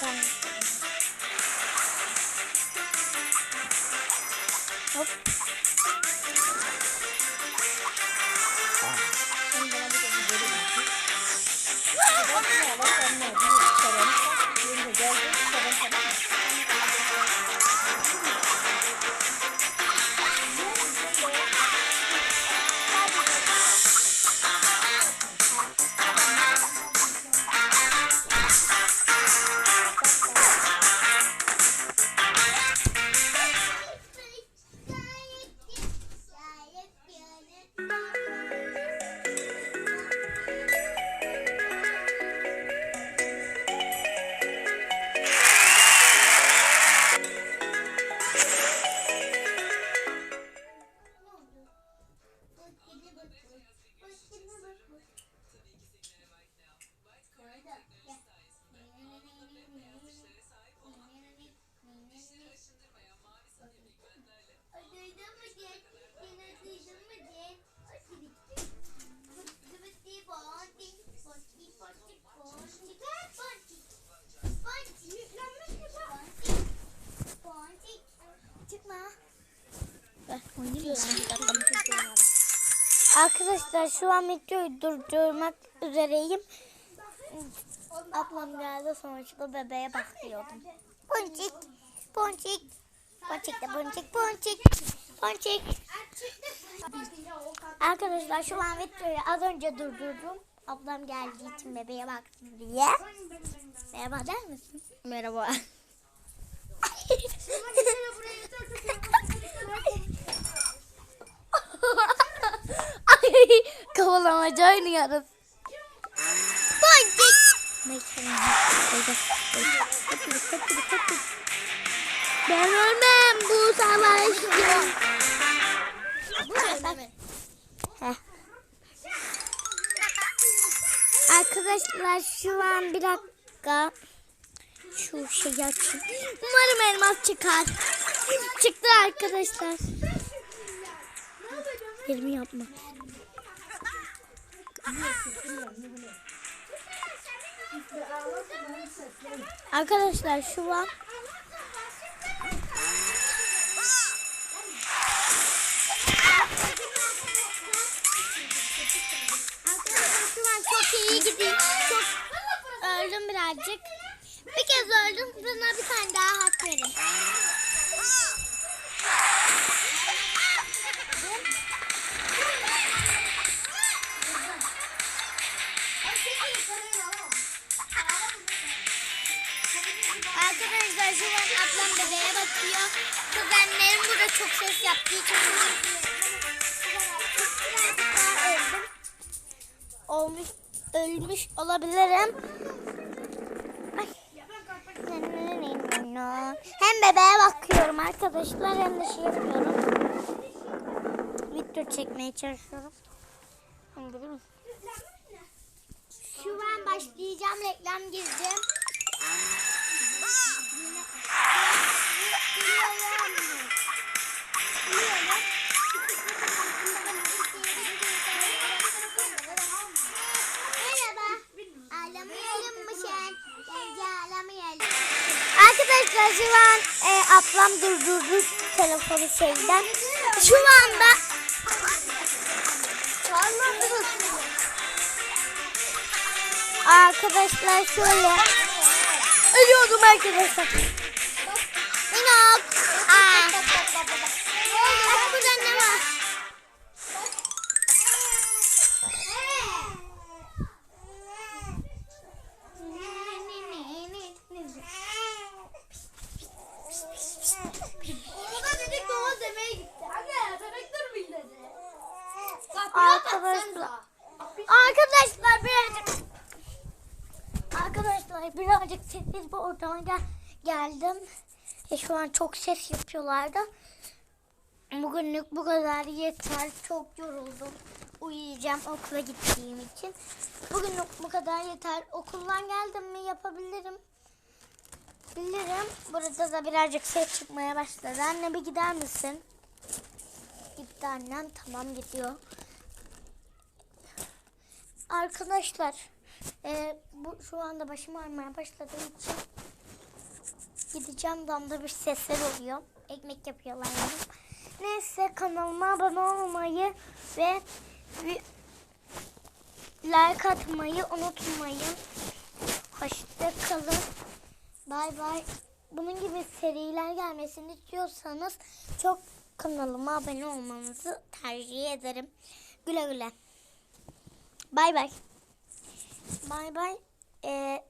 Tamam. Arkadaşlar şu an videoyu durdurmak üzereyim. Ablam geldi sonuçta bebeğe bakıyordum. Ponçik, ponçik, ponçik de ponçik, ponçik, ponçik. Arkadaşlar şu an videoyu az önce durdurdum. Ablam geldiği için bebeğe baktım diye. Merhaba der misin? Merhaba. Ay, kovalamaca oynuyoruz. Ponçik. Ben ölmem bu savaşta. Arkadaşlar şu an bir dakika şu şeyi açayım. Umarım elmas çıkar. Çıktı arkadaşlar. Elimi yapma. Arkadaşlar şu an Bir kez öldüm. Bana bir tane daha hak verin. Arkadaşlar şu an ablam bebeğe bakıyor. Kuzenlerim burada çok ses yaptığı için. Olmuş, ölmüş olabilirim. Ay. Hem bebeğe bakıyorum arkadaşlar hem de şey yapıyorum. Video çekmeye çalışıyorum. Anladın mı? Şu an başlayacağım reklam girdim. Merhaba. Arkadaşlar şu an e, ablam durdurdu telefonu şeyden. Şu anda Arkadaşlar şöyle Ölüyordum arkadaşlar. Arkadaşlar. Arkadaşlar birazcık Arkadaşlar birazcık sessiz bir ortama gel geldim. E, şu an çok ses yapıyorlardı. Bugünlük bu kadar yeter. Çok yoruldum. Uyuyacağım okula gittiğim için. Bugünlük bu kadar yeter. Okuldan geldim mi yapabilirim. Bilirim. Burada da birazcık ses çıkmaya başladı. Anne bir gider misin? Gitti annem. Tamam gidiyor. Arkadaşlar e, bu şu anda başım ağrımaya başladığı için gideceğim damda bir sesler oluyor. Ekmek yapıyorlar yani. Neyse kanalıma abone olmayı ve like atmayı unutmayın. Hoşça kalın. Bay bay. Bunun gibi seriler gelmesini istiyorsanız çok kanalıma abone olmanızı tercih ederim. Güle güle. Bay bay. Bay bay. Ee,